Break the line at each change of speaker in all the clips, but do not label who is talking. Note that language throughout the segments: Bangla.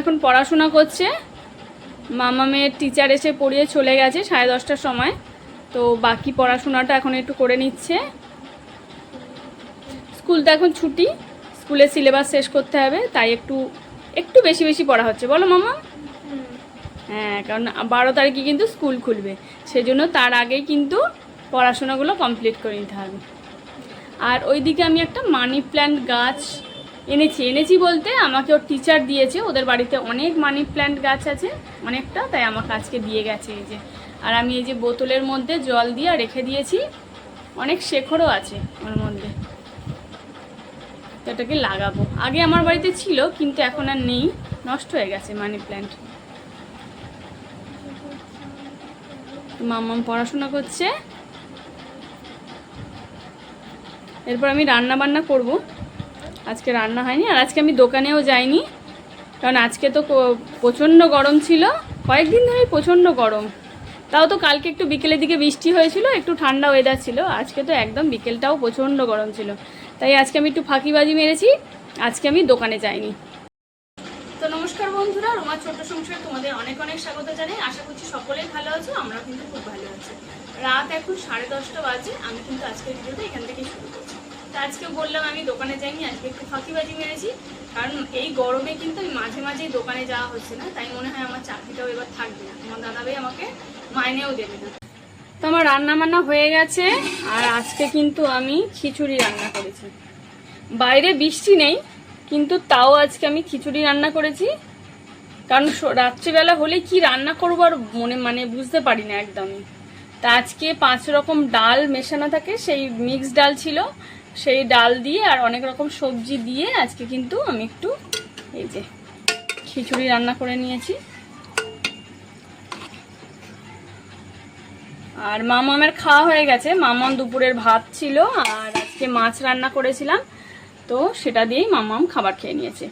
এখন পড়াশোনা করছে। মামামের টিচার এসে পড়িয়ে চলে গেছে সাড়ে দশটার সময়। তো বাকি পড়াশোনাটা এখন একটু করে নিচ্ছে। স্কুল তো এখন ছুটি, স্কুলের সিলেবাস শেষ করতে হবে, তাই একটু একটু বেশি বেশি পড়া হচ্ছে। বলো মামা। হ্যাঁ কারণ বারো তারিখে কিন্তু স্কুল খুলবে, সেজন্য তার আগেই কিন্তু পড়াশোনাগুলো কমপ্লিট করে নিতে হবে। আর ওইদিকে আমি একটা মানি প্ল্যান্ট গাছ এনেছি এনেছি বলতে আমাকে ওর টিচার দিয়েছে, ওদের বাড়িতে অনেক মানি প্ল্যান্ট গাছ আছে, অনেকটা, তাই আমাকে আজকে দিয়ে গেছে এই যে। আর আমি এই যে বোতলের মধ্যে জল দিয়ে রেখে দিয়েছি, অনেক শেখরও আছে ওর মধ্যে। তো এটাকে লাগাবো। আগে আমার বাড়িতে ছিল, কিন্তু এখন আর নেই, নষ্ট হয়ে গেছে মানি প্ল্যান্ট মাম্মাম পড়াশোনা করছে। এরপর আমি রান্না বান্না করব। আজকে রান্না হয়নি, আর আজকে আমি দোকানেও যাইনি। কারণ আজকে তো প্রচণ্ড গরম ছিল। কয়েকদিন ধরেই প্রচণ্ড গরম। তাও তো কালকে একটু বিকেলের দিকে বৃষ্টি হয়েছিল, একটু ঠান্ডা ওয়েদার ছিল। আজকে তো একদম বিকেলটাও প্রচণ্ড গরম ছিল। তাই আজকে আমি একটু ফাঁকিবাজি মেরেছি, আজকে আমি দোকানে যাইনি। তো নমস্কার বন্ধুরা, রোমার ছোট্ট সংসারে তোমাদের অনেক অনেক স্বাগত জানাই। আশা করছি সকলেই ভালো আছো আমরা কিন্তু খুব ভালো আছি। রাত এখন সাড়ে দশটা বাজে, আমি কিন্তু আজকের ভিডিওটা এখান থেকে শুরু করছি। আজকে বললাম আমি দোকানে যাইনি, আজকে একটু ফাঁকিবাজি মেরেছি। কারণ এই গরমে কিন্তু আমি মাঝে মাঝেই দোকানে যাওয়া হচ্ছে না, তাই মনে হয় আমার চাকরিটাও এবার থাকবে না। আমার দাদাভাই আমাকে মাইনেও দেবে না। তো আমার রান্না বান্না হয়ে গেছে, আর আজকে কিন্তু আমি খিচুড়ি রান্না করেছি। বাইরে বৃষ্টি নেই, কিন্তু তাও আজকে আমি খিচুড়ি রান্না করেছি। কারণ রাত্রিবেলা হলে কি রান্না করব আর মনে মানে বুঝতে পারি না একদমই। তা আজকে পাঁচ রকম ডাল মেশানো থাকে, সেই মিক্স ডাল ছিল। সেই ডাল দিয়ে আর অনেক রকম সবজি দিয়ে আজকে কিন্তু আমি একটু এই যে খিচুড়ি রান্না করে নিয়েছি। আর মামামের খাওয়া হয়ে গেছে। মামাম দুপুরের ভাত ছিল আর আজকে মাছ রান্না করেছিলাম। তো সেটা দিয়েই মামাম খাবার খেয়ে নিয়েছে।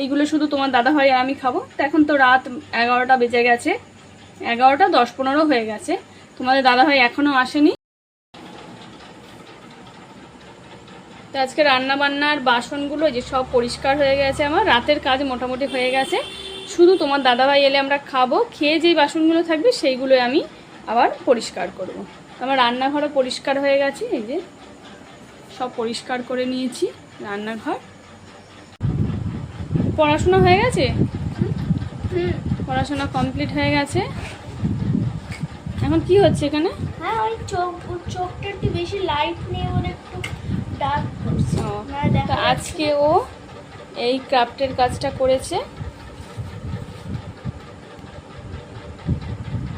এইগুলো শুধু তোমার দাদা ভাই আর আমি খাব। তো এখন তো রাত এগারোটা বেজে গেছে। এগারোটা দশ পনেরো হয়ে গেছে। তোমাদের দাদা ভাই এখনও আসেনি। তো আজকে রান্না বান্নার বাসনগুলো যে সব পরিষ্কার হয়ে গেছে আমার। রাতের কাজ মোটামুটি হয়ে গেছে। শুধু তোমার দাদাভাই এলে আমরা খাব। খেয়ে যেই বাসনগুলো থাকবে সেইগুলো আমি আবার পরিষ্কার করব। আমার রান্নাঘরও পরিষ্কার হয়ে গেছে। এই যে সব পরিষ্কার করে নিয়েছি রান্নাঘর। পড়াশোনা হয়ে গেছে? পড়াশোনা কমপ্লিট হয়ে গেছে। এখন কি হচ্ছে এখানে?
হ্যাঁ ওই চোখ চোখটা একটু বেশি লাইট নিয়ে ওর একটু ডার্ক করছে
ও,
মানে দেখা
তা আজকে ও এই ক্রাফটের কাজটা করেছে।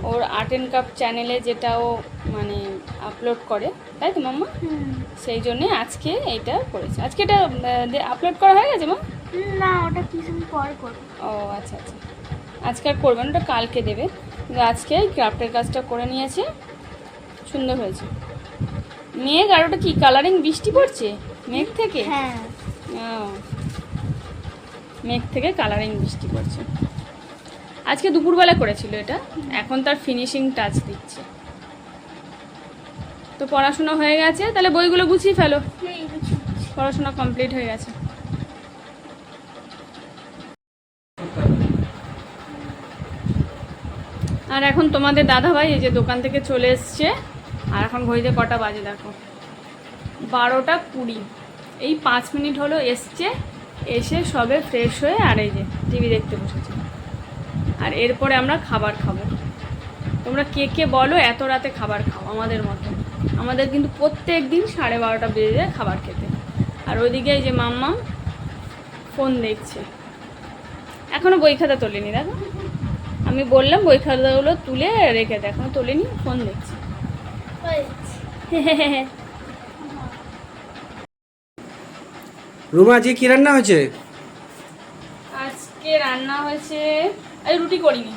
ওর আর্ট অ্যান্ড ক্রাফট চ্যানেলে যেটা ও মানে আপলোড করে তাই তো মাম্মা? সেই জন্যে আজকে এইটা করেছে। আজকে এটা আপলোড করা হয়ে গেছে মা?
না ওটা কিছুদিন পর করব।
ও আচ্ছা আচ্ছা। আজকে আর করবেন ওটা কালকে দেবে। আজকে ক্রাফটের কাজটা করে নিয়েছে। সুন্দর হয়েছে। মেঘ আর ওটা কি কালারিং বৃষ্টি পড়ছে? মেঘ থেকে?
হ্যাঁ।
মেঘ থেকে কালারিং বৃষ্টি করছে আজকে দুপুরবেলা করেছিল এটা। এখন তার ফিনিশিং টাচ দিচ্ছে। তো পড়াশোনা হয়ে গেছে তাহলে বইগুলো গুছিয়ে ফেলো। পড়াশোনা কমপ্লিট হয়ে গেছে। আর এখন তোমাদের দাদাভাই এই যে দোকান থেকে চলে এসছে। আর এখন ঘড়িতে কটা বাজে দেখো। বারোটা কুড়ি। এই পাঁচ মিনিট হলো এসছে এসে সবে ফ্রেশ হয়ে আর এই যে টিভি দেখতে বসেছে। আর এরপরে আমরা খাবার খাব। তোমরা কে কে বলো এত রাতে খাবার খাও আমাদের মতো। আমাদের কিন্তু প্রত্যেক দিন সাড়ে বারোটা বেজে যায় খাবার খেতে। আর ওইদিকে এই যে মাম্মাম ফোন দেখছে। এখনও বই খাতা তোলেনি দেখো। আমি বললাম বই খাতাগুলো তুলে রেখে দে এখনও তোলেনি ফোন দেখছে।
রুমা আজকে কি রান্না হয়েছে?
আজকে রান্না হয়েছে আরে রুটি করিনি।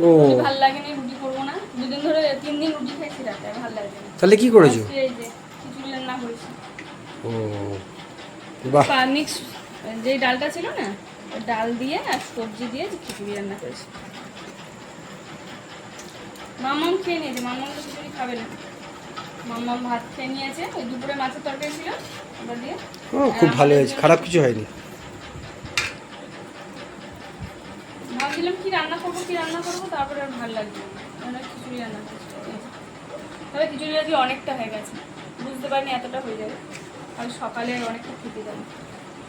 ও।
ভালো লাগেনি রুটি করব না। দুদিন ধরে তিন দিন রুটি খাইছি রাতে ভালো লাগে না
তাহলে কি করেছ?
এই যে খিচুড়ি রান্না করেছি।
ও বাহ।
মিক্স যে ডালটা ছিল না ডাল দিয়ে আর সবজি দিয়ে খিচুড়ি রান্না করেছি। মামাম খেয়ে নিয়েছে মামাম তো খিচুড়ি খাবে না। মামাম ভাত খেয়ে নিয়েছে ওই দুপুরে মাছের তরকারি ছিল।
খুব ভালো হয়েছে। খারাপ কিছু হয়নি।
ভাবছিলাম কি রান্না করব, কি রান্না করব, তারপরে আর ভালো লাগবে না। খিচুড়ি রান্না খিচুড়ি অনেকটা হয়ে গেছে। বুঝতে পারিনি এতটা হয়ে যাবে। আর সকালে অনেকটা খেতে যাবে।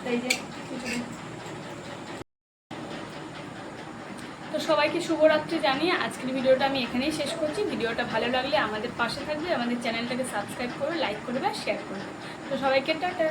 তাই যে খিচুড়ি। তো সবাইকে শুভরাত্রি জানিয়ে আজকের ভিডিওটা আমি এখানেই শেষ করছি। ভিডিওটা ভালো লাগলে আমাদের পাশে থাকবে, আমাদের চ্যানেলটাকে সাবস্ক্রাইব করবে, লাইক করবে আর শেয়ার করবে। তো সবাইকে টাটা।